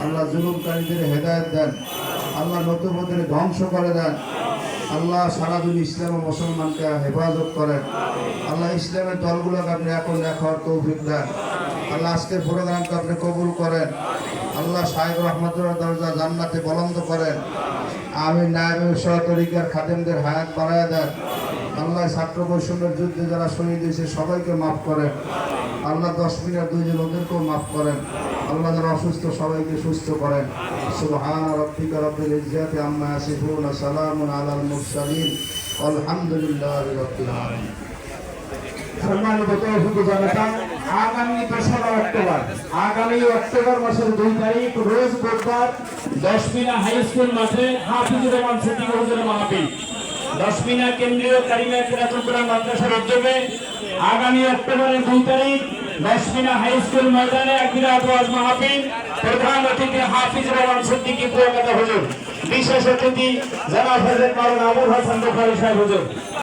আল্লাহ জুলুমকারীদের হেদায়ত দেন। আল্লাহ নতুনদের ধ্বংস করে দেন। আল্লাহ সারাদিন ইসলাম ও মুসলমানকে হেফাজত করেন। আল্লাহ ইসলামের দলগুলোকে আপনি এখন দেখার তৌফিক দেন। আল্লাহ আজকের প্রোগ্রামকে আপনি কবুল করেন। সাহেব রহমতুল্লাহ দরজা জান্নাতে বলন্দ করেন। আমি নায়ব সহ তরিকার খাদেমদের হায়াত বাড়ায় দেন। আল্লাহ ছাত্র বৈষম্যের যুদ্ধে যারা শহীদ হয়েছে, সবাইকে মাফ করেন। আল্লাহ দশ মিনিট দুইজন ওদেরকেও মাফ করেন। আল্লাহ যারা অসুস্থ, সবাইকে সুস্থ করেন। সুবহান রব্বিকা রব্বিল ইজ্জাতি আম্মা ইয়াসিফুন সালামুন আলাল মুরসালিন। আলহামদুলিল্লাহি রাব্বিল আলামিন। সম্মানিত তৌফিক জনতা, আগামী দোসরা অক্টোবর, আগামী অক্টোবর মাসের দুই তারিখ, রোজ বুধবার, দশমিনা হাই স্কুল মাঠে হাফিজুর রহমান সিটি হুজুর মাহফিল। দশমিনা কেন্দ্রীয় কারিমা কিরাতুপুরা মাদ্রাসার উদ্যোগে আগামী অক্টোবরের দুই তারিখ, দশমিনা হাই স্কুল ময়দানে আকিরাত ওয়াজ মাহফিল, প্রধান অতিথি হাফিজ রহমান সিদ্দিকী কুয়াকাটা হুজুর। বিশেষ অতিথি, জনাব হযরত মাওলানা আবুল হাসান বুখারী সাহেব হুজুর।